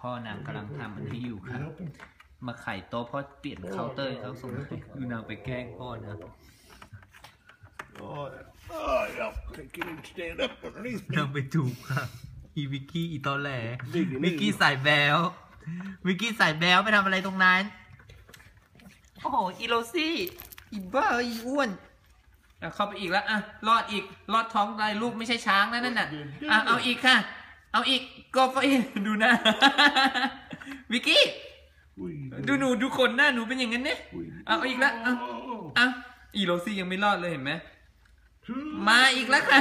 พ่อนางกำลังทำอันนี้อยู่ค่ะ Help him. มาไขโต๊ะเพราะเปลี่ยนเคาน์เตอร์ให้เขาส่งให้คือนางไปแกล้งพ่อนะ Oh, oh, yeah. Can't get him to stand up underneath me. นางไปจูบค่ะอีวิกกี้อีตอแหลนี่นี่วิกกี้ใส่แบลวิกกี้ใส่แบลไปทำอะไรตรงนั้น โอ้โหอีโรซี่อีบ้าอีอ้วนอะเข้าไปอีกแล้วอะรอดอีกรอดท้องได้ลูกไม่ใช่ช้างนะนั่นน่ะอะเอาอีกค่ะ เอาอีกก็ไปดูหนะวิกกี้ Ui, ดูหนูดูคนหน้าหนูเป็นอย่างนั้นเนี่ย ui. เอาอีกแล้วเอา Oh, อะอีโรซี่ยังไม่รอดเลยเห็นไหม two. มาอีกแล้วค่ะ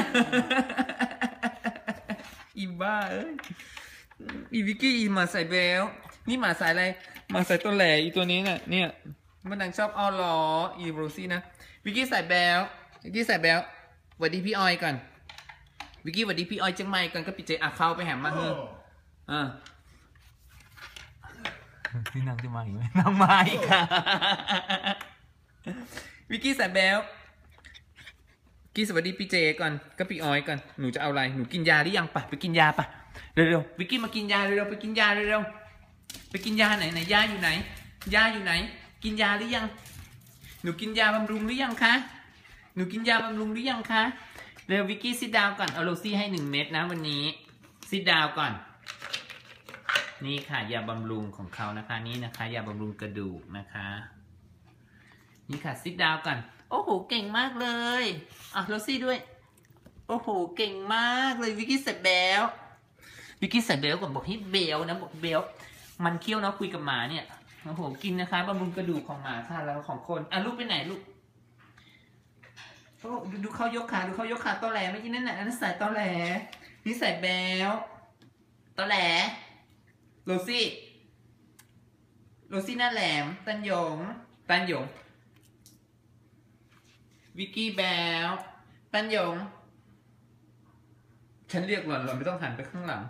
อีบ้าเอ้ยอีวิกกี้อีหมาใส่แบลนี่หมาสายอะไรหมาสายตัวแหลอีตัวนี้น่ะเนี่ยมันนังชอบอ้อล้ออีโรซี่นะวิกกี้ใส่แบลวิกกี้ใส่แบลหวัดดีพี่ออยก่อน วิกกี้หวัดดีพี่ออยจังไม่ก่อนก็ปิดใจอะเข้าไปแหมมาเฮ้อ Oh. อ่านี่นางจะมาอีกไหมนางมาอีกค่ะวิกกี้ใส่แบลกี้สวัสดีพี่เจก่อนก็พี่ออยก่อนหนูจะเอาอะไรหนูกินยาหรือยังปะไปกินยาปะเร็วๆวิกกี้มากินยาเร็วๆไปกินยาเร็วๆไปกินยาไหนไหนยาอยู่ไหนยาอยู่ไหน กินยาหรือยัง หนูกินยาบำรุงหรือยังคะหนูกินยาบำรุงหรือยังคะ เร็ววิกกี้ซิดดาวก่อน เอาโรซี่ให้หนึ่งเม็ดนะวันนี้ซิดดาวก่อน นี่ค่ะยาบำรุงของเขานะคะ นี่นะคะยาบำรุงกระดูกนะคะ นี่ค่ะซิดดาวก่อน โอ้โหเก่งมากเลยอะโรซี่ด้วย โอ้โหเก่งมากเลยวิกกี้ใส่แบลวิกกี้ใส่แบลก่อนบอกให้เบลนะบอกเบลมันเคี้ยวนะคุยกับหมาเนี่ยโอ้โหกินนะคะบำรุงกระดูกของหมาค่ะแล้วของคนอะลูกไปไหนลูก โอ้ดูดูเขายกขาดูเขายกขาตอแหลเมื่อกี้นั่นน่ะนั่นใส่ตอแหลนี่ใส่แบลตอแหลโรซี่โรซี่หน้าแหลม ตันหยง ตันหยง วิกกี้แบลตันหยง ฉันเรียกหล่อนหล่อนไม่ต้องหันไปข้างหลัง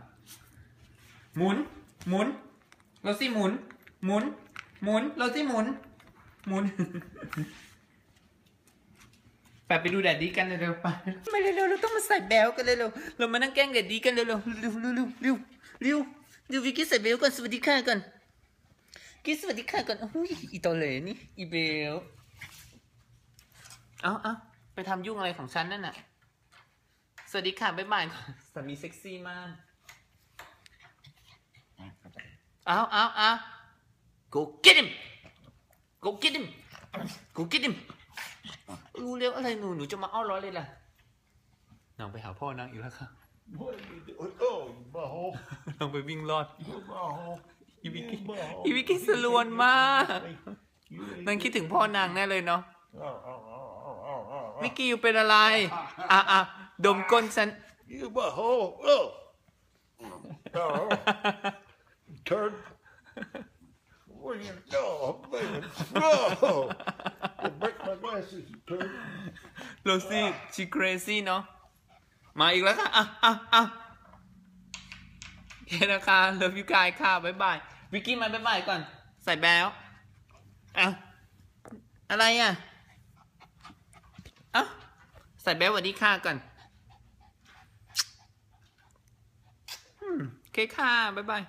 หมุน หมุนโรซี่หมุน หมุน หมุนโรซี่หมุน หมุน ไปไปดูแดดดีกันเร็วๆไปไม่เร็วๆเราต้องมาใส่แบลกันเร็วๆเรามานั่งแกล้งแดดดีกันเร็วๆเร็วๆเร็วๆเร็วๆเร็วๆเร็วเร็ววิกกี้ใส่แบลก่อนสวัสดีค่ะก่อนกี้สวัสดีค่ะก่อนอุ้ยอีตอเหลนี่อีเบลเอาเอาไปทำยุ่งอะไรของฉันนั่นน่ะสวัสดีค่ะบ๊ายบายสามีเซ็กซี่มากเอาเอาเอา go get him go get him go get him รู้เรื่องอะไรหนูหนูจะมาอ้อร้อยเลยล่ะน้องไปหาพ่อนางอีกแล้วค่ะ What are you doing? Oh, you butthole. น้องไปวิ่งรอด You butthole. อีวิก You กี้ butthole. อีวิกกี้สลวนมาก You นางคิดถึงพ่อนางแน่เลยเนาะ Oh, oh, oh, oh, oh, oh. วิกกี้อยู่เป็นอะไร อะอะดมก้นฉัน You butthole. Oh. Oh. Turd. What are you Oh, baby. Oh. โรซี่ชีครซี่เนาะมาอีกแล้วค่ะ อะอะอะโอเคนะคะเลิฟยูกายค่ะบ๊ายบายวิกกี้มาบ๊ายบายก่อน ใส่แบลอะอะไรอะเอ้าใส่แบลสวัสดีค่ะก่อนอืมโอเคค่ะบ๊ายบาย